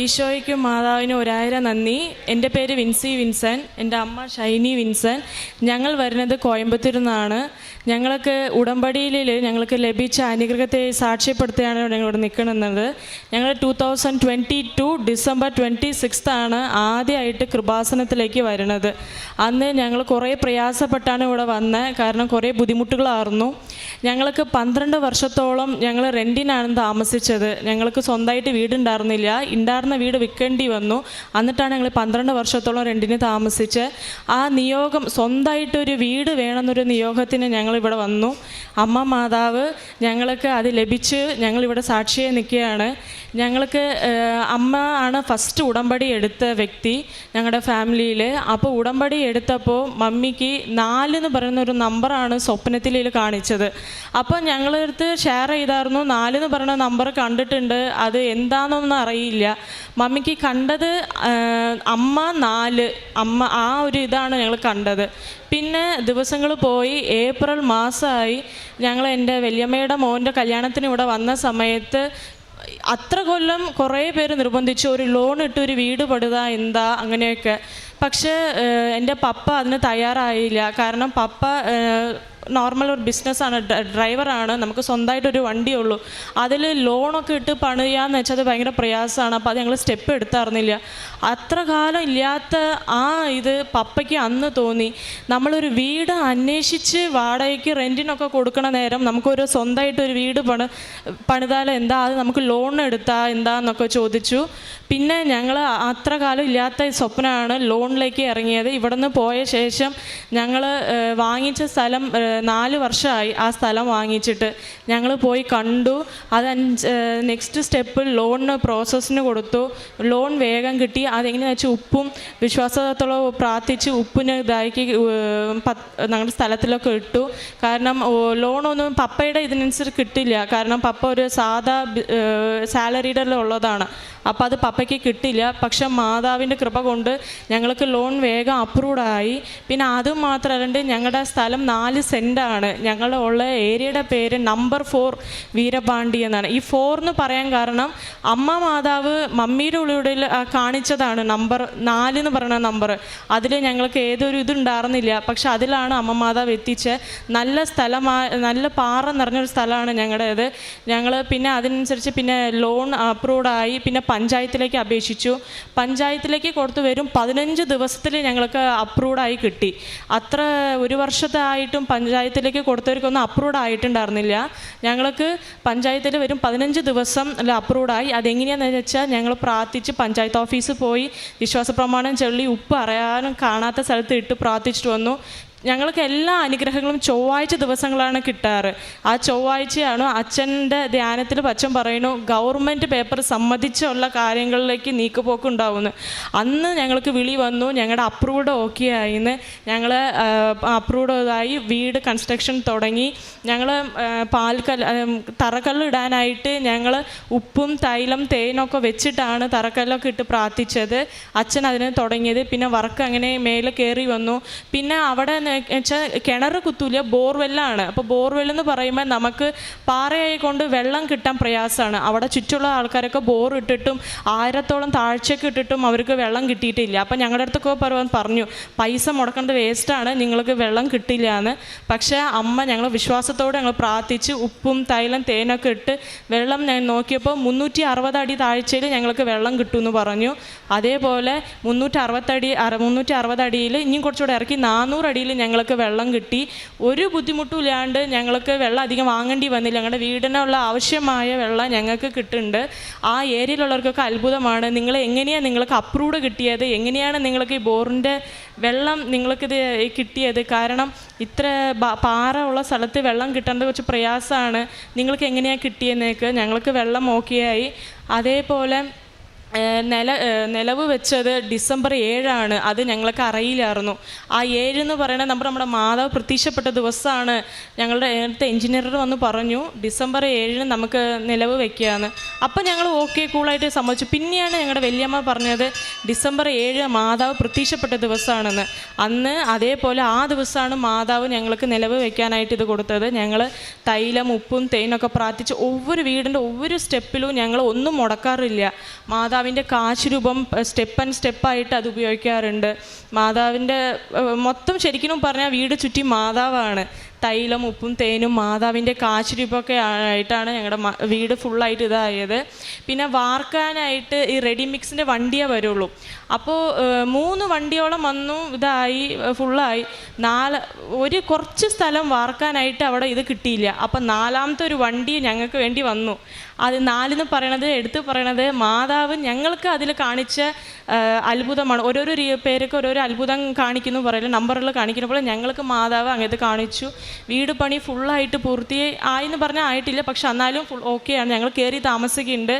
ഈശോയ്ക്കും മാതാവിനും ഒരായിരം നന്ദി. എന്റെ പേര് വിൻസി വിൻസൻ. എന്റെ അമ്മ ഷൈനി വിൻസൻ. ഞങ്ങൾ വരുന്നത് കോയമ്പത്തൂരിൽ നിന്നാണ്. ഞങ്ങൾക്ക് ഉടമ്പടിയിൽ ഞങ്ങൾക്ക് ലഭിച്ച അനുഗ്രഹത്തെ സാക്ഷ്യപ്പെടുത്തിയാണ് ഞങ്ങളിവിടെ നിൽക്കുന്നത്. ഞങ്ങൾ two thousand twenty two December twenty ആണ് ആദ്യമായിട്ട് കൃപാസനത്തിലേക്ക് വരുന്നത്. അന്ന് ഞങ്ങൾ കുറേ പ്രയാസപ്പെട്ടാണ് ഇവിടെ വന്നത് കാരണം കുറേ ബുദ്ധിമുട്ടുകളായിരുന്നു. ഞങ്ങൾക്ക് പന്ത്രണ്ട് വർഷത്തോളം ഞങ്ങൾ റെന്റിനാണ് താമസിച്ചത്. ഞങ്ങൾക്ക് സ്വന്തമായിട്ട് വീടുണ്ടായിരുന്നില്ല. ഉണ്ടായിരുന്ന വീട് വിൽക്കേണ്ടി വന്നു. എന്നിട്ടാണ് ഞങ്ങൾ പന്ത്രണ്ട് വർഷത്തോളം റെന്റിന് താമസിച്ച് ആ നിയോഗം സ്വന്തമായിട്ടൊരു വീട് വേണമെന്നൊരു നിയോഗത്തിന് ഞങ്ങൾ ഇവിടെ വന്നു. അമ്മ മാതാവ് ഞങ്ങൾക്ക് അത് ലഭിച്ച് ഞങ്ങളിവിടെ സാക്ഷിയെ നിൽക്കുകയാണ്. ഞങ്ങൾക്ക് അമ്മ ആണ് ഫസ്റ്റ് ഉടമ്പടി എടുത്ത വ്യക്തി ഞങ്ങളുടെ ഫാമിലിയിൽ അപ്പോൾ ഉടമ്പടി എടുത്തപ്പോൾ മമ്മിക്ക് നാല് എന്ന് പറയുന്ന ഒരു നമ്പറാണ് സ്വപ്നത്തിൽ കാണിച്ചത്. അപ്പോൾ ഞങ്ങളടുത്ത് ഷെയർ ചെയ്തായിരുന്നു. നാല് എന്ന് പറയുന്ന നമ്പർ കണ്ടിട്ടുണ്ട്. അത് എന്താണെന്നൊന്നും അറിയില്ല. മമ്മിക്ക് കണ്ടത് അമ്മ നാല് അമ്മ ആ ഒരു ഇതാണ് ഞങ്ങൾ കണ്ടത്. പിന്നെ ദിവസങ്ങൾ പോയി ഏപ്രിൽ മാസമായി ഞങ്ങൾ എന്റെ വല്യമ്മയുടെ മോന്റെ കല്യാണത്തിന് ഇവിടെ വന്ന സമയത്ത് അത്ര കൊല്ലം കുറേ പേര് നിർബന്ധിച്ചു ഒരു ലോൺ ഇട്ട് ഒരു വീട് പെടുക എന്താ അങ്ങനെയൊക്കെ. പക്ഷേ എന്റെ പപ്പ അതിന് തയ്യാറായില്ല. കാരണം പപ്പ നോർമൽ ഒരു ബിസിനസ്സാണ് ഡ്രൈവറാണ് നമുക്ക് സ്വന്തമായിട്ട് ഒരു സ്വന്തമായിട്ടൊരു വണ്ടിയുള്ളൂ. അതിൽ ലോണൊക്കെ ഇട്ട് പണിയാന്ന് വെച്ചാൽ അത് ഭയങ്കര പ്രയാസമാണ് അപ്പോൾ അത് ഞങ്ങൾ സ്റ്റെപ്പ് എടുത്തായിരുന്നില്ല അത്ര കാലം ഇല്ലാത്ത ആ ഇത് പപ്പയ്ക്ക് അന്ന് തോന്നി. നമ്മളൊരു വീട് അന്വേഷിച്ച് വാടകയ്ക്ക് റെന്റിനൊക്കെ കൊടുക്കണ നേരം നമുക്കൊരു സ്വന്തമായിട്ട് ഒരു വീട് പണി പണിതാൽ എന്താ അത് നമുക്ക് ലോൺ എടുത്താൽ എന്താന്നൊക്കെ ചോദിച്ചു. പിന്നെ ഞങ്ങൾ അത്ര കാലം ഇല്ലാത്ത സ്വപ്നമാണ് ലോണിലേക്ക് ഇറങ്ങിയത്. ഇവിടെ നിന്ന് പോയ ശേഷം ഞങ്ങൾ വാങ്ങിച്ച സ്ഥലം നാല് വർഷമായി ആ സ്ഥലം വാങ്ങിച്ചിട്ട് ഞങ്ങൾ പോയി കണ്ടു. അത് നെക്സ്റ്റ് സ്റ്റെപ്പ് ലോണിന് പ്രോസസ്സിന് കൊടുത്തു. ലോൺ വേഗം കിട്ടി. അതെങ്ങനെയാണെന്ന് വെച്ചാൽ ഉപ്പും വിശ്വാസത്തോളം പ്രാർത്ഥിച്ച് ഉപ്പിന് ഇതാക്കി ഞങ്ങളുടെ സ്ഥലത്തിലൊക്കെ ഇട്ടു. കാരണം ലോണൊന്നും പപ്പയുടെ ഇതിനനുസരിച്ച് കിട്ടില്ല. കാരണം പപ്പ ഒരു സാധാ സാലറിയുടെ ഉള്ളതാണ്. അപ്പോൾ അത് പപ്പയ്ക്ക് കിട്ടില്ല. പക്ഷെ മാതാവിന്റെ കൃപ കൊണ്ട് ഞങ്ങൾക്ക് ലോൺ വേഗം അപ്രൂവ്ഡ് ആയി. പിന്നെ അതും മാത്രമല്ലാണ്ട് ഞങ്ങളുടെ സ്ഥലം നാല് സെന്റാണ് ഞങ്ങളുടെ ഉള്ള ഏരിയയുടെ പേര് നമ്പർ ഫോർ വീരപാണ്ഡി എന്നാണ്. ഈ ഫോർ എന്ന് പറയാൻ കാരണം അമ്മ മാതാവ് മമ്മിയുടെ ഉള്ളിൽ കാണിച്ചതാണ് നമ്പർ നാല് എന്ന് പറയുന്ന നമ്പർ അതിൽ ഞങ്ങൾക്ക് ഏതൊരു ഇതുണ്ടായിരുന്നില്ല പക്ഷെ അതിലാണ് അമ്മ മാതാവ് എത്തിച്ച് നല്ല സ്ഥലമാ നല്ല പാറ നിറഞ്ഞൊരു സ്ഥലമാണ് ഞങ്ങളുടേത്. ഞങ്ങൾ പിന്നെ അതിനനുസരിച്ച് പിന്നെ ലോൺ അപ്രൂവ്ഡായി പിന്നെ പഞ്ചായത്തിലേക്ക് അപേക്ഷിച്ചു. പഞ്ചായത്തിലേക്ക് കൊടുത്തു വരും. പതിനഞ്ച് ദിവസത്തിൽ ഞങ്ങൾക്ക് അപ്രൂവായി കിട്ടി. അത്ര ഒരു വർഷത്തായിട്ടും പഞ്ചായത്തിലേക്ക് കൊടുത്തവർക്കൊന്നും അപ്രൂവ്ഡ് ആയിട്ടുണ്ടായിരുന്നില്ല. ഞങ്ങൾക്ക് പഞ്ചായത്തിൽ വരും പതിനഞ്ച് ദിവസം അല്ല അപ്രൂവായി അതെങ്ങനെയാണെന്ന് വെച്ചാൽ ഞങ്ങൾ പ്രാർത്ഥിച്ച് പഞ്ചായത്ത് ഓഫീസിൽ പോയി വിശ്വാസ പ്രമാണം ചൊല്ലി ഉപ്പ് അറിയാനും കാണാത്ത സ്ഥലത്ത് ഇട്ട് പ്രാർത്ഥിച്ചിട്ട് വന്നു. ഞങ്ങൾക്ക് എല്ലാ അനുഗ്രഹങ്ങളും ചൊവ്വാഴ്ച ദിവസങ്ങളാണ് കിട്ടാറ്. ആ ചൊവ്വാഴ്ചയാണ് അച്ഛന്റെ ധ്യാനത്തിൽ അച്ഛൻ പറയുന്നു ഗവൺമെന്റ് പേപ്പർ സംബന്ധിച്ചുള്ള കാര്യങ്ങളിലേക്ക് നീക്കുപോക്ക് ഉണ്ടാവുന്നു അന്ന് ഞങ്ങൾക്ക് വിളി വന്നു ഞങ്ങളുടെ അപ്രൂവ്ഡ് ഓക്കെ ആയിന്ന്. ഞങ്ങൾ അപ്രൂവ്ഡ് ആയി വീട് കൺസ്ട്രക്ഷൻ തുടങ്ങി. ഞങ്ങൾ പാൽക്കല്ല് തറക്കല്ലിടാനായിട്ട് ഞങ്ങൾ ഉപ്പും തൈലം തേനൊക്കെ വെച്ചിട്ടാണ് തറക്കല്ലൊക്കെ ഇട്ട് പ്രാർത്ഥിച്ചത്. അച്ഛൻ അതിന് തുടങ്ങിയത്. പിന്നെ വർക്ക് അങ്ങനെ മേലെ കയറി വന്നു. പിന്നെ അവിടെ വെച്ചാൽ കിണർ കുത്തൂല ബോർവെല്ലാണ്. അപ്പോൾ ബോർവെൽ എന്ന് പറയുമ്പോൾ നമുക്ക് പാറയായി കൊണ്ട് വെള്ളം കിട്ടാൻ പ്രയാസമാണ് അവിടെ ചുറ്റുള്ള ആൾക്കാരൊക്കെ ബോർ ഇട്ടിട്ടും ആയിരത്തോളം താഴ്ചയൊക്കെ ഇട്ടിട്ടും അവർക്ക് വെള്ളം കിട്ടിയിട്ടില്ല. അപ്പം ഞങ്ങളുടെ അടുത്തൊക്കെ പറ- പറഞ്ഞു പൈസ മുടക്കേണ്ടത് വേസ്റ്റാണ് നിങ്ങൾക്ക് വെള്ളം കിട്ടില്ല എന്ന്. പക്ഷേ അമ്മ ഞങ്ങൾ വിശ്വാസത്തോടെ ഞങ്ങൾ പ്രാർത്ഥിച്ച് ഉപ്പും തൈലം തേനൊക്കെ ഇട്ട് വെള്ളം ഞാൻ നോക്കിയപ്പോൾ മുന്നൂറ്റി അറുപത് അടി താഴ്ചയിൽ ഞങ്ങൾക്ക് വെള്ളം കിട്ടുമെന്ന് പറഞ്ഞു. അതേപോലെ മുന്നൂറ്റി അറുപത്തടി അറ മുന്നൂറ്റി അറുപത് അടിയിൽ ഇനിയും കുറച്ചുകൂടെ ഇറക്കി നാനൂറ് അടിയിൽ ഞങ്ങൾക്ക് വെള്ളം കിട്ടി. ഒരു ബുദ്ധിമുട്ടും ഇല്ലാണ്ട് ഞങ്ങൾക്ക് വെള്ളം അധികം വാങ്ങേണ്ടി വന്നില്ല. ഞങ്ങളുടെ വീടിനുള്ള ആവശ്യമായ വെള്ളം ഞങ്ങൾക്ക് കിട്ടുന്നുണ്ട്. ആ ഏരിയയിലുള്ളവർക്കൊക്കെ അത്ഭുതമാണ്. നിങ്ങൾ എങ്ങനെയാണ് നിങ്ങൾക്ക് അപ്രൂവ്ഡ് കിട്ടിയത്? എങ്ങനെയാണ് നിങ്ങൾക്ക് ഈ ബോറിന്റെ വെള്ളം നിങ്ങൾക്കിത് കിട്ടിയത്? കാരണം ഇത്ര പാറ ഉള്ള സ്ഥലത്ത് വെള്ളം കിട്ടേണ്ടത് കുറച്ച് പ്രയാസമാണ്. നിങ്ങൾക്ക് എങ്ങനെയാണ് കിട്ടിയെന്നേക്ക് ഞങ്ങൾക്ക് വെള്ളം ഓക്കെയായി അതേപോലെ നില നിലവ് വെച്ചത് ഡിസംബർ ഏഴാണ്. അത് ഞങ്ങൾക്ക് അറിയില്ലായിരുന്നു. ആ ഏഴെന്ന് എന്ന് പറയുന്ന നമ്പർ നമ്മുടെ മാതാവ് പ്രത്യക്ഷപ്പെട്ട ദിവസമാണ്. ഞങ്ങളുടെ നേരത്തെ എഞ്ചിനീയർ വന്ന് പറഞ്ഞു ഡിസംബർ ഏഴിന് നമുക്ക് നിലവ് വെക്കുകയാണ് അപ്പം ഞങ്ങൾ ഓക്കെ കൂളായിട്ട് സമ്മതിച്ചു. പിന്നെയാണ് ഞങ്ങളുടെ വലിയമ്മ പറഞ്ഞത് ഡിസംബർ ഏഴ് മാതാവ് പ്രത്യക്ഷപ്പെട്ട ദിവസമാണെന്ന്. അന്ന് അതേപോലെ ആ ദിവസമാണ് മാതാവ് ഞങ്ങൾക്ക് നിലവ് വെക്കാനായിട്ട് ഇത് കൊടുത്തത്. ഞങ്ങൾ തൈലം ഉപ്പും തേനൊക്കെ പ്രാർത്ഥിച്ച് ഒവ്വൊരു വീടിന്റെ ഒവ്വൊരു സ്റ്റെപ്പിലും ഞങ്ങൾ ഒന്നും മുടക്കാറില്ല. മാതാവ് മാതാവിന്റെ കാശ് രൂപം സ്റ്റെപ്പ് ആൻഡ് സ്റ്റെപ്പായിട്ട് അത് ഉപയോഗിക്കാറുണ്ട്. മാതാവിന്റെ മൊത്തം ശരിക്കും പറഞ്ഞാൽ വീട് ചുറ്റി മാതാവാണ്. തൈലം ഉപ്പും തേനും മാതാവിന്റെ കാശ് രൂപമൊക്കെ ആയിട്ടാണ് ഞങ്ങളുടെ വീട് ഫുള്ളായിട്ട് ഇതായത്. പിന്നെ വാർക്കാനായിട്ട് ഈ റെഡി മിക്സിന്റെ വണ്ടിയേ വരുള്ളൂ. അപ്പോൾ മൂന്ന് വണ്ടിയോളം വന്നു ഇതായി ഫുള്ളായി. നാല് ഒരു കുറച്ച് സ്ഥലം വാർക്കാനായിട്ട് അവിടെ ഇത് കിട്ടിയില്ല. അപ്പം നാലാമത്തെ ഒരു വണ്ടി ഞങ്ങൾക്ക് വേണ്ടി വന്നു. അത് നാലെന്ന് പറയണത് എടുത്ത് പറയണത് മാതാവ് ഞങ്ങൾക്ക് അതിൽ കാണിച്ച അത്ഭുതമാണ്. ഓരോരോ പേരൊക്കെ ഓരോരോ അത്ഭുതം കാണിക്കുന്നു പറയില്ല നമ്പറുകൾ പോലെ ഞങ്ങൾക്ക് മാതാവ് അങ്ങനത്തെ കാണിച്ചു. വീട് പണി ഫുള്ളായിട്ട് പൂർത്തിയായി ആയെന്ന് പറഞ്ഞാൽ ആയിട്ടില്ല. പക്ഷെ എന്നാലും ഫുൾ ഓക്കെയാണ് ഞങ്ങൾ കയറി താമസിക്കുന്നുണ്ട്.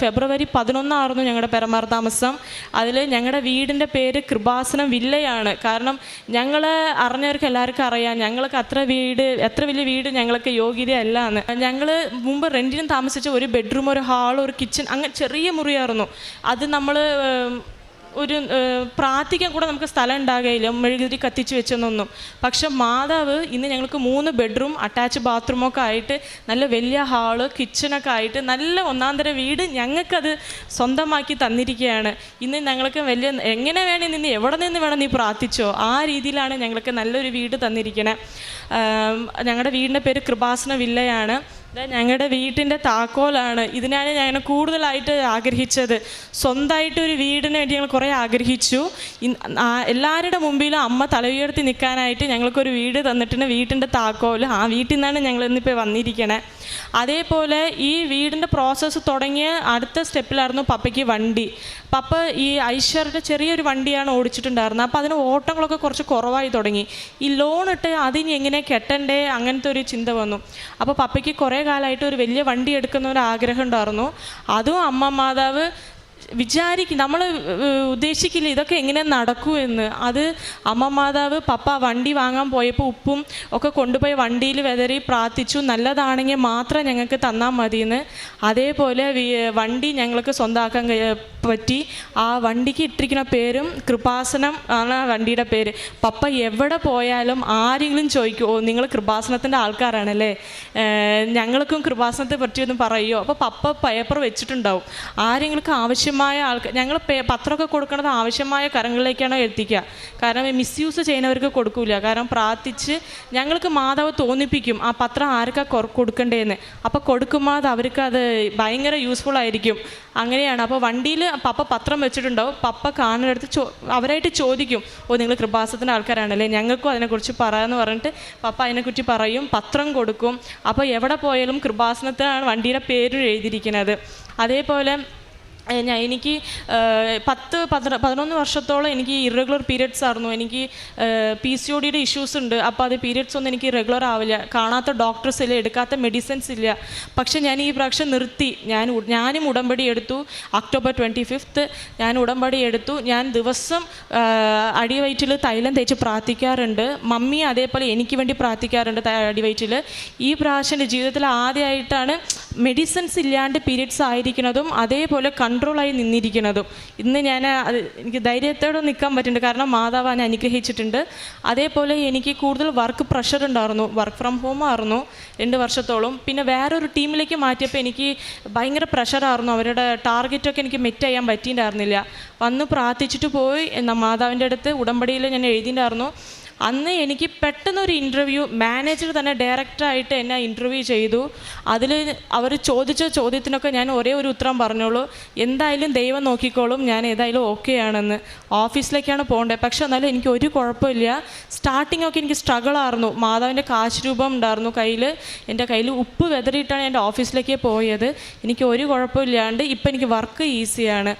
ഫെബ്രുവരി പതിനൊന്നായിരുന്നു ഞങ്ങളുടെ പെരമാർ താമസം. അതിൽ ഞങ്ങളുടെ വീടിന്റെ പേര് കൃപാസനം വില്ലയാണ്. കാരണം ഞങ്ങൾ അറിഞ്ഞവർക്ക് എല്ലാവർക്കും അറിയാം. ഞങ്ങൾക്ക് അത്ര വീട് എത്ര വലിയ വീട് ഞങ്ങൾക്ക് യോഗ്യതയല്ല എന്ന് ഞങ്ങൾ മുമ്പ് റെന്റിനും താമസിച്ച ഒരു ബെഡ്റൂം ഒരു ഹാൾ ഒരു കിച്ചൺ അങ്ങനെ ചെറിയ മുറിയായിരുന്നു. അത് നമ്മൾ ഒരു പ്രാർത്ഥിക്കാൻ കൂടെ നമുക്ക് സ്ഥലം ഉണ്ടാകുകയില്ല മെഴുകുതിരി കത്തിച്ച് വെച്ചെന്നൊന്നും. പക്ഷെ മാതാവ് ഇന്ന് ഞങ്ങൾക്ക് മൂന്ന് ബെഡ്റൂം അറ്റാച്ച് ബാത്റൂമൊക്കെ ആയിട്ട് നല്ല വലിയ ഹാൾ കിച്ചണൊക്കെ ആയിട്ട് നല്ല ഒന്നാന്തര വീട് ഞങ്ങൾക്കത് സ്വന്തമാക്കി തന്നിരിക്കുകയാണ്. ഇന്ന് ഞങ്ങൾക്ക് വലിയ എങ്ങനെ വേണേ നിന്ന് എവിടെ നിന്ന് വേണം നീ പ്രാർത്ഥിച്ചോ ആ രീതിയിലാണ് ഞങ്ങൾക്ക് നല്ലൊരു വീട് തന്നിരിക്കണേ. ഞങ്ങളുടെ വീടിന്റെ പേര് കൃപാസന വില്ലയാണ്. ഞങ്ങളുടെ വീട്ടിന്റെ താക്കോലാണ്. ഇതിനാണ് ഞാൻ കൂടുതലായിട്ട് ആഗ്രഹിച്ചത്. സ്വന്തമായിട്ട് ഒരു വീടിന് വേണ്ടി ഞങ്ങൾ കുറേ ആഗ്രഹിച്ചു. എല്ലാവരുടെ മുമ്പിലും അമ്മ തല ഉയർത്തി നിൽക്കാനായിട്ട് ഞങ്ങൾക്കൊരു വീട് തന്നിട്ടുണ്ട്. വീട്ടിന്റെ താക്കോൽ ആ വീട്ടിൽ നിന്നാണ് ഞങ്ങൾ ഇന്നിപ്പോൾ വന്നിരിക്കണേ. അതേപോലെ ഈ വീടിന്റെ പ്രോസസ്സ് തുടങ്ങിയ അടുത്ത സ്റ്റെപ്പിലായിരുന്നു പപ്പയ്ക്ക് വണ്ടി. പപ്പ ഈ ഐശ്വറിന്റെ ചെറിയൊരു വണ്ടിയാണ് ഓടിച്ചിട്ടുണ്ടായിരുന്നത്. അപ്പോൾ അതിന് ഓട്ടങ്ങളൊക്കെ കുറച്ച് കുറവായി തുടങ്ങി. ഈ ലോൺ ഇട്ട് അതിന് എങ്ങനെ കെട്ടണ്ടേ അങ്ങനത്തെ ഒരു ചിന്ത വന്നു. അപ്പോൾ പപ്പയ്ക്ക് കുറേ കാലമായിട്ട് ഒരു വലിയ വണ്ടി എടുക്കുന്ന ഒരു ആഗ്രഹം ഉണ്ടായിരുന്നു. അതും അമ്മ മാതാവ് വിചാരിക്കും നമ്മൾ ഉദ്ദേശിക്കില്ല ഇതൊക്കെ എങ്ങനെ നടക്കൂ എന്ന്. അത് അമ്മ മാതാവ് പപ്പ വണ്ടി വാങ്ങാൻ പോയപ്പോൾ ഉപ്പും ഒക്കെ കൊണ്ടുപോയി വണ്ടിയിൽ വെതറി പ്രാർത്ഥിച്ചു. നല്ലതാണെങ്കിൽ മാത്രം ഞങ്ങൾക്ക് തന്നാൽ മതിയെന്ന്. അതേപോലെ വണ്ടി ഞങ്ങൾക്ക് സ്വന്തമാക്കാൻ പറ്റി. ആ വണ്ടിക്ക് ഇട്ടിരിക്കുന്ന പേരും കൃപാസനം ആണ് വണ്ടിയുടെ പേര്. പപ്പ എവിടെ പോയാലും ആരെങ്കിലും ചോദിക്കുമോ നിങ്ങൾ കൃപാസനത്തിന്റെ ആൾക്കാരാണല്ലേ? ഞങ്ങൾക്കും കൃപാസനത്തെ പറ്റിയൊന്നും പറയുമോ അപ്പോൾ പപ്പ പേപ്പർ വെച്ചിട്ടുണ്ടാവും. ആരെങ്കിലും ആവശ്യമായ ആൾക്കാർ ഞങ്ങൾ പത്രമൊക്കെ കൊടുക്കുന്നത് ആവശ്യമായ കരങ്ങളിലേക്കാണ് എത്തിക്കുക. കാരണം മിസ്യൂസ് ചെയ്യുന്നവർക്ക് കൊടുക്കില്ല കാരണം പ്രാർത്ഥിച്ച് ഞങ്ങൾക്ക് മാതാവ് തോന്നിപ്പിക്കും ആ പത്രം ആർക്കാ കൊടുക്കണ്ടേന്ന്? അപ്പോൾ കൊടുക്കുമ്പോൾ അത് അവർക്ക് അത് ഭയങ്കര യൂസ്ഫുൾ ആയിരിക്കും. അങ്ങനെയാണ്. അപ്പോൾ വണ്ടിയിൽ പപ്പ പത്രം വെച്ചിട്ടുണ്ടാവും. പപ്പ കാണുന്നിടത്ത് ചോ അവരായിട്ട് ചോദിക്കും ഓ നിങ്ങൾ കൃപാസത്തിന്റെ ആൾക്കാരാണല്ലേ? ഞങ്ങൾക്കും അതിനെക്കുറിച്ച് പറയാമെന്ന് പറഞ്ഞിട്ട് പപ്പ അതിനെക്കുറിച്ച് പറയും. പത്രം കൊടുക്കും. അപ്പോൾ എവിടെ പോയാലും കൃപാസനത്തിനാണ് വണ്ടിയുടെ പേരും എഴുതിയിരിക്കുന്നത് അതേപോലെ ഞാൻ എനിക്ക് പത്ത് പതിന പതിനൊന്ന് വർഷത്തോളം എനിക്ക് ഇറഗുലർ പീരിയഡ്സ് ആയിരുന്നു. എനിക്ക് പി സി ഒ ഡിയുടെ ഇഷ്യൂസ് ഉണ്ട്. അപ്പോൾ അത് പീരിയഡ്സ് ഒന്നും എനിക്ക് റെഗുലർ ആവില്ല. കാണാത്ത ഡോക്ടേഴ്സ് ഇല്ല എടുക്കാത്ത മെഡിസിൻസ് ഇല്ല. പക്ഷേ ഞാൻ ഈ പ്രാവശ്യം നിർത്തി. ഞാൻ ഞാനും ഉടമ്പടി എടുത്തു. ഒക്ടോബർ ട്വന്റി ഫിഫ്ത്ത് ഞാൻ ഉടമ്പടി എടുത്തു. ഞാൻ ദിവസം അടിവയറ്റിൽ തൈലം തേച്ച് പ്രാർത്ഥിക്കാറുണ്ട്. മമ്മി അതേപോലെ എനിക്ക് വേണ്ടി പ്രാർത്ഥിക്കാറുണ്ട് അടിവയറ്റിൽ ഈ പ്രാവശ്യം ജീവിതത്തിൽ ആദ്യമായിട്ടാണ് മെഡിസിൻസ് ഇല്ലാണ്ട് പീരിയഡ്സ് ആയിരിക്കുന്നതും അതേപോലെ കൺട്രോളായി നിന്നിരിക്കുന്നതും. ഇന്ന് ഞാൻ എനിക്ക് ധൈര്യത്തോടെ നിൽക്കാൻ പറ്റുന്നുണ്ട്. കാരണം മാതാവ് എന്നെ അനുഗ്രഹിച്ചിട്ടുണ്ട്. അതേപോലെ എനിക്ക് കൂടുതൽ വർക്ക് പ്രഷർ ഉണ്ടായിരുന്നു. വർക്ക് ഫ്രം ഹോം ആയിരുന്നു രണ്ട് വർഷത്തോളം. പിന്നെ വേറൊരു ടീമിലേക്ക് മാറ്റിയപ്പോൾ എനിക്ക് ഭയങ്കര പ്രഷറായിരുന്നു അവരുടെ ടാർഗറ്റൊക്കെ എനിക്ക് മെറ്റ് ചെയ്യാൻ പറ്റിയിട്ടുണ്ടായിരുന്നില്ല. വന്ന് പ്രാർത്ഥിച്ചിട്ട് പോയി. മാതാവിന്റെ അടുത്ത് ഉടമ്പടിയിൽ ഞാൻ എഴുതിയിട്ടുണ്ടായിരുന്നു. അന്ന് എനിക്ക് പെട്ടെന്നൊരു ഇന്റർവ്യൂ മാനേജർ തന്നെ ഡയറക്റ്റായിട്ട് എന്നെ ഇന്റർവ്യൂ ചെയ്തു. അതിൽ അവർ ചോദിച്ച ചോദ്യത്തിനൊക്കെ ഞാൻ ഒരേ ഒരു ഉത്തരം പറഞ്ഞോളൂ. എന്തായാലും ദൈവം നോക്കിക്കോളും. ഞാൻ ഏതായാലും ഓക്കെ ആണെന്ന്. ഓഫീസിലേക്കാണ് പോകേണ്ടത് പക്ഷെ എന്നാലും എനിക്ക് ഒരു കുഴപ്പമില്ല. സ്റ്റാർട്ടിംഗ് ഒക്കെ എനിക്ക് സ്ട്രഗിൾ ആയിരുന്നു. മാതാവിന്റെ കാശ് രൂപം ഉണ്ടായിരുന്നു കയ്യിൽ എന്റെ കയ്യിൽ ഉപ്പ് വെതറിയിട്ടാണ് എന്റെ ഓഫീസിലേക്ക് പോയത്. എനിക്ക് ഒരു കുഴപ്പമില്ലാണ്ട് ഇപ്പം എനിക്ക് വർക്ക് ഈസിയാണ്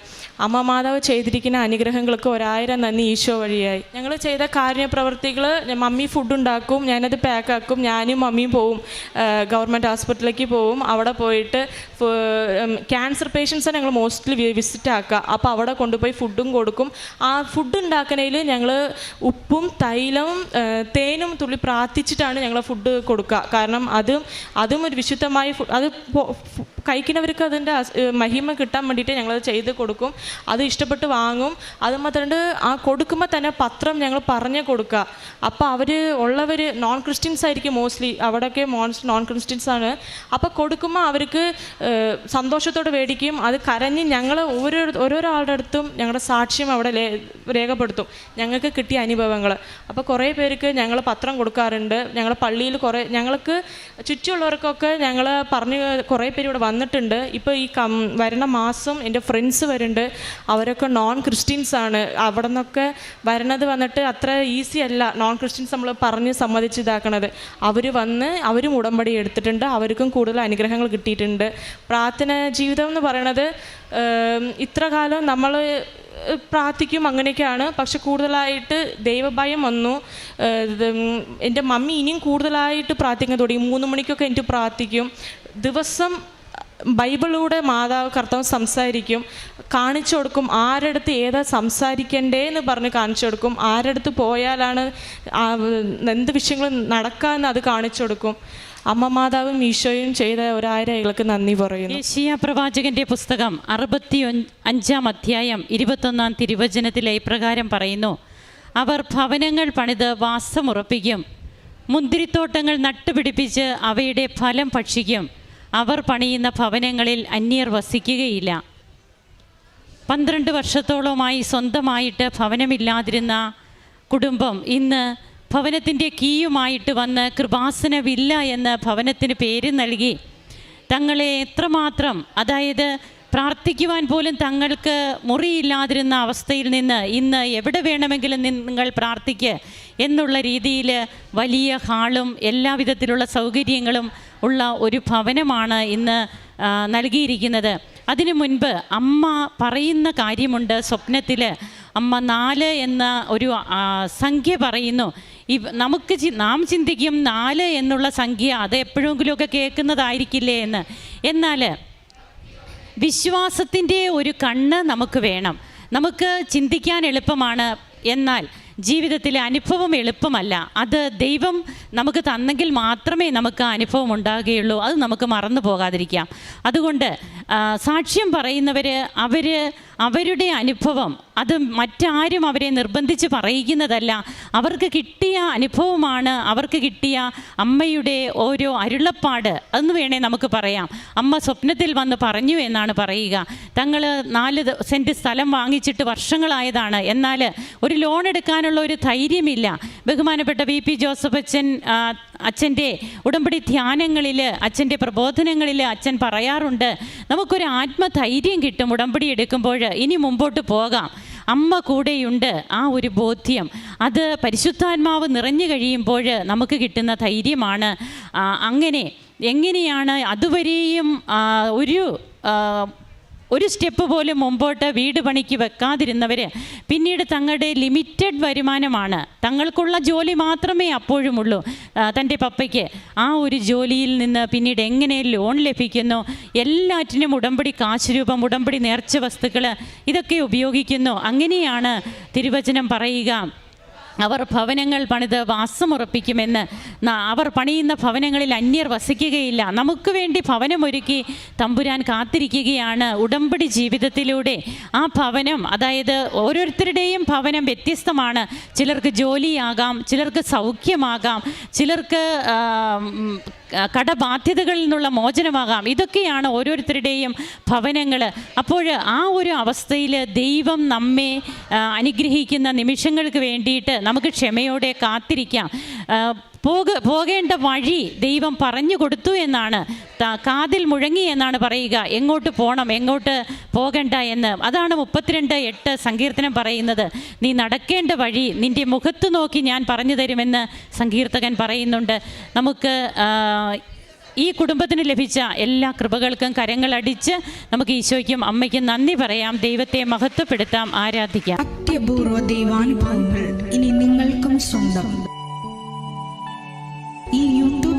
അമ്മ മാതാവ് ചെയ്തിരിക്കുന്ന അനുഗ്രഹങ്ങൾക്ക് ഒരായിരം നന്ദി ഈശോ വഴിയായി. ഞങ്ങൾ ചെയ്ത കാര്യപ്രവൃത്തികൾ മമ്മി ഫുഡ് ഉണ്ടാക്കും ഞാനത് പാക്കാക്കും ഞാനും മമ്മിയും പോവും ഗവൺമെന്റ് ഹോസ്പിറ്റലിലേക്ക് പോവും അവിടെ പോയിട്ട് ക്യാൻസർ പേഷ്യൻസിനെ ഞങ്ങൾ മോസ്റ്റ്ലി വിസിറ്റ് ആക്കുക അപ്പോൾ അവിടെ കൊണ്ടുപോയി ഫുഡും കൊടുക്കും. ആ ഫുഡ് ഉണ്ടാക്കുന്നതിൽ ഞങ്ങൾ ഉപ്പും തൈലവും തേനും തുള്ളി പ്രാർത്ഥിച്ചിട്ടാണ് ഞങ്ങൾ ഫുഡ് കൊടുക്കുക കാരണം അതും അതും ഒരു വിശുദ്ധമായ അത് കഴിക്കുന്നവർക്ക് അതിന്റെ മഹിമ കിട്ടാൻ വേണ്ടിയിട്ട് ഞങ്ങളത് ചെയ്ത് കൊടുക്കും. അത് ഇഷ്ടപ്പെട്ട് വാങ്ങും. അത് ആ കൊടുക്കുമ്പോൾ തന്നെ പത്രം ഞങ്ങൾ പറഞ്ഞു കൊടുക്കുക അപ്പോൾ അവർ ഉള്ളവർ നോൺ ക്രിസ്ത്യൻസ് ആയിരിക്കും മോസ്റ്റ്ലി അവിടെയൊക്കെ മോൺസ് നോൺ ക്രിസ്ത്യൻസ് ആണ്. അപ്പോൾ കൊടുക്കുമ്പോൾ അവർക്ക് സന്തോഷത്തോടെ മേടിക്കും അത് കരഞ്ഞ് ഞങ്ങൾ ഓരോ ഓരോരോ ആളുടെ അടുത്തും ഞങ്ങളുടെ സാക്ഷ്യം അവിടെ രേഖപ്പെടുത്തും. ഞങ്ങൾക്ക് കിട്ടിയ അനുഭവങ്ങൾ അപ്പോൾ കുറേ പേർക്ക് ഞങ്ങൾ പത്രം കൊടുക്കാറുണ്ട്. ഞങ്ങൾ പള്ളിയിൽ കുറേ ഞങ്ങൾക്ക് ചുറ്റുമുള്ളവർക്കൊക്കെ ഞങ്ങൾ പറഞ്ഞ് കുറേ പേര് ഇവിടെ വന്നിട്ടുണ്ട്. ഇപ്പോൾ ഈ കം വരുന്ന മാസം എന്റെ ഫ്രണ്ട്സ് വരുന്നുണ്ട്. അവരൊക്കെ നോൺ ക്രിസ്ത്യൻസ് ആണ്. അവിടെ നിന്നൊക്കെ വരണത് വന്നിട്ട് അത്ര ഈസി അല്ല. നോൺ ക്രിസ്ത്യൻസ് നമ്മൾ പറഞ്ഞ് സമ്മതിച്ച് ഇതാക്കണത് അവർ വന്ന് അവരും ഉടമ്പടി എടുത്തിട്ടുണ്ട് അവർക്കും കൂടുതൽ അനുഗ്രഹങ്ങൾ കിട്ടിയിട്ടുണ്ട്. പ്രാർത്ഥന ജീവിതം എന്ന് പറയണത് ഇത്ര കാലം നമ്മൾ പ്രാർത്ഥിക്കും അങ്ങനെയൊക്കെയാണ്. പക്ഷെ കൂടുതലായിട്ട് ദൈവഭയം വന്നു. എന്റെ മമ്മി ഇനിയും കൂടുതലായിട്ട് പ്രാർത്ഥിക്കാൻ തുടങ്ങി. മൂന്ന് മണിക്കൊക്കെ എനിക്ക് പ്രാർത്ഥിക്കും. ദിവസം ബൈബിളിലൂടെ മാതാവ് കർത്താവ് സംസാരിക്കും കാണിച്ചു കൊടുക്കും ആരടുത്ത് ഏതാ സംസാരിക്കണ്ടേ എന്ന് പറഞ്ഞ് കാണിച്ചു കൊടുക്കും ആരടുത്ത് പോയാലാണ് എന്ത് വിഷയങ്ങൾ നടക്കാമെന്ന് അത് കാണിച്ചു കൊടുക്കും. അമ്മ മാതാവും ഈശോയും ചെയ്ത ഒരായിരം നന്ദി പറയുന്നു. യേശിയ പ്രവാചകന്റെ പുസ്തകം അറുപത്തി അഞ്ചാം അധ്യായം ഇരുപത്തൊന്നാം തിരുവചനത്തിലെ ഇപ്രകാരം പറയുന്നു. അവർ ഭവനങ്ങൾ പണിത് വാസമുറപ്പിക്കും മുന്തിരിത്തോട്ടങ്ങൾ നട്ടുപിടിപ്പിച്ച് അവയുടെ ഫലം ഭക്ഷിക്കും. അവർ പണിയുന്ന ഭവനങ്ങളിൽ അന്യർ വസിക്കുകയില്ല. പന്ത്രണ്ട് വർഷത്തോളമായി സ്വന്തമായിട്ട് ഭവനമില്ലാതിരുന്ന കുടുംബം ഇന്ന് ഭവനത്തിന്റെ കീയുമായിട്ട് വന്ന് കൃപാസനവില്ല എന്ന് ഭവനത്തിന് പേര് നൽകി. തങ്ങളെ എത്രമാത്രം അതായത് പ്രാർത്ഥിക്കുവാൻ പോലും തങ്ങൾക്ക് മുറിയില്ലാതിരുന്ന അവസ്ഥയിൽ നിന്ന് ഇന്ന് എവിടെ വേണമെങ്കിലും നിങ്ങൾ പ്രാർത്ഥിക്കുക എന്നുള്ള രീതിയിൽ വലിയ ഹാളും എല്ലാവിധത്തിലുള്ള സൗകര്യങ്ങളും ഉള്ള ഒരു ഭവനമാണ് ഇന്ന് നൽകിയിരിക്കുന്നത്. അതിനു മുൻപ് അമ്മ പറയുന്ന കാര്യമുണ്ട് സ്വപ്നത്തിൽ അമ്മ നാല് എന്ന ഒരു സംഖ്യ പറയുന്നു. ഇവ നമുക്ക് നാം ചിന്തിക്കും നാല് എന്നുള്ള സംഖ്യ അത് എപ്പോഴെങ്കിലുമൊക്കെ കേൾക്കുന്നതായിരിക്കില്ലേ എന്ന്. എന്നാൽ വിശ്വാസത്തിന്റെ ഒരു കണ്ണ് നമുക്ക് വേണം. നമുക്ക് ചിന്തിക്കാൻ എളുപ്പമാണ്. എന്നാൽ ജീവിതത്തിലെ അനുഭവം എളുപ്പമല്ല. അത് ദൈവം നമുക്ക് തന്നെങ്കിൽ മാത്രമേ നമുക്ക് അനുഭവം ഉണ്ടാകുകയുള്ളൂ. അത് നമുക്ക് മറന്നു പോകാതിരിക്കാം. അതുകൊണ്ട് സാക്ഷ്യം പറയുന്നവർ അവർ അവരുടെ അനുഭവം അത് മറ്റാരും അവരെ നിർബന്ധിച്ച് പറയിക്കുന്നതല്ല അവർക്ക് കിട്ടിയ അനുഭവമാണ് അവർക്ക് കിട്ടിയ അമ്മയുടെ ഓരോ അരുളപ്പാട്. എന്ന് വേണേ നമുക്ക് പറയാം. അമ്മ സ്വപ്നത്തിൽ വന്ന് പറഞ്ഞു എന്നാണ് പറയുക. തങ്ങൾ നാല് സെന്റ് സ്ഥലം വാങ്ങിച്ചിട്ട് വർഷങ്ങളായതാണ്. എന്നാൽ ഒരു ലോൺ എടുക്കാനുള്ള ഒരു ധൈര്യമില്ല. ബഹുമാനപ്പെട്ട വി പി ജോസഫ് അച്ഛൻ അച്ഛന്റെ ഉടമ്പടി ധ്യാനങ്ങളിൽ അച്ഛന്റെ പ്രബോധനങ്ങളിൽ അച്ഛൻ പറയാറുണ്ട് നമുക്കൊരു ആത്മധൈര്യം കിട്ടും ഉടമ്പടി എടുക്കുമ്പോൾ ഇനി മുമ്പോട്ട് പോകാം. അമ്മ കൂടെയുണ്ട് ആ ഒരു ബോധ്യം. അത് പരിശുദ്ധാത്മാവ് നിറഞ്ഞു കഴിയുമ്പോൾ നമുക്ക് കിട്ടുന്ന ധൈര്യമാണ്. അങ്ങനെ എങ്ങനെയാണ് അതുവരെയും ഒരു ഒരു സ്റ്റെപ്പ് പോലും മുമ്പോട്ട് വീട് പണിക്ക് വെക്കാതിരുന്നവർ പിന്നീട് തങ്ങളുടെ ലിമിറ്റഡ് വരുമാനമാണ്. തങ്ങൾക്കുള്ള ജോലി മാത്രമേ അപ്പോഴുമുള്ളൂ. തന്റെ പപ്പയ്ക്ക് ആ ഒരു ജോലിയിൽ നിന്ന് പിന്നീട് എങ്ങനെ ലോൺ ലഭിക്കുന്നു? എല്ലാറ്റിനും ഉടമ്പടി കാശ് രൂപം ഉടമ്പടി നേർച്ച വസ്തുക്കൾ ഇതൊക്കെ ഉപയോഗിക്കുന്നു. അങ്ങനെയാണ് തിരുവചനം പറയുക. അവർ ഭവനങ്ങൾ പണിത് വാസമുറപ്പിക്കുമെന്ന് അവർ പണിയുന്ന ഭവനങ്ങളിൽ അന്യർ വസിക്കുകയില്ല. നമുക്ക് വേണ്ടി ഭവനമൊരുക്കി തമ്പുരാൻ കാത്തിരിക്കുകയാണ് ഉടമ്പടി ജീവിതത്തിലൂടെ. ആ ഭവനം അതായത് ഓരോരുത്തരുടെയും ഭവനം വ്യത്യസ്തമാണ്. ചിലർക്ക് ജോലിയാകാം ചിലർക്ക് സൗഖ്യമാകാം ചിലർക്ക് കടബാധ്യതകളിൽ നിന്നുള്ള മോചനമാകാം. ഇതൊക്കെയാണ് ഓരോരുത്തരുടെയും ഭവനങ്ങൾ അപ്പോൾ ആ ഒരു അവസ്ഥയിൽ ദൈവം നമ്മെ അനുഗ്രഹിക്കുന്ന നിമിഷങ്ങൾക്ക് വേണ്ടിയിട്ട് നമുക്ക് ക്ഷമയോടെ കാത്തിരിക്കാം. പോക പോകേണ്ട വഴി ദൈവം പറഞ്ഞു കൊടുത്തു എന്നാണ് കാതിൽ മുഴങ്ങി എന്നാണ് പറയുക. എങ്ങോട്ട് പോകണം എങ്ങോട്ട് പോകണ്ട എന്ന്. അതാണ് മുപ്പത്തിരണ്ട് എട്ട് സങ്കീർത്തനം പറയുന്നത്. നീ നടക്കേണ്ട വഴി നിന്റെ മുഖത്ത് നോക്കി ഞാൻ പറഞ്ഞു തരുമെന്ന് സങ്കീർത്തകൻ പറയുന്നുണ്ട്. നമുക്ക് ഈ കുടുംബത്തിന് ലഭിച്ച എല്ലാ കൃപകൾക്കും കരങ്ങളടിച്ച് നമുക്ക് ഈശോയ്ക്കും അമ്മയ്ക്കും നന്ദി പറയാം. ദൈവത്തെ മഹത്വപ്പെടുത്താം ആരാധിക്കാം. അത്യപൂർവ ദൈവാനുഭവങ്ങൾ ഇനി നിങ്ങൾക്കും സ്വന്തം.